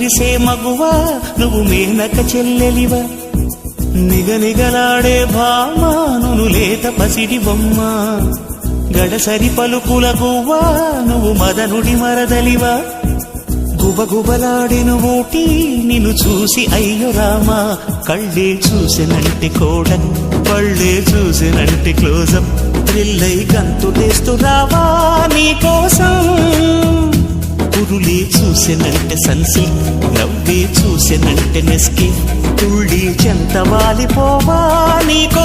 విసే మగువా నువ్వు మేనక చెల్లెలివా? నిగనిగలాడే భామాను లేత పసిడి బొమ్మ? గడసరి పలుకుల గువ్వా నువ్వు మదనుడి మరదలివా? గుబగుబలాడెను ఊటి నిన్ను చూసి అయ్యో రామా. కళ్ళే చూసినంటి కోడ పళ్ళే చూసినంటి క్లోజప్. థ్రిల్లై గంతు రావా నీ కోసం పురులే చూసినంటే సన్సిల్క్ నవ్వే చూసినంటే నెస్కి. తుళ్ళి చెంత వాలిపోవా నీకో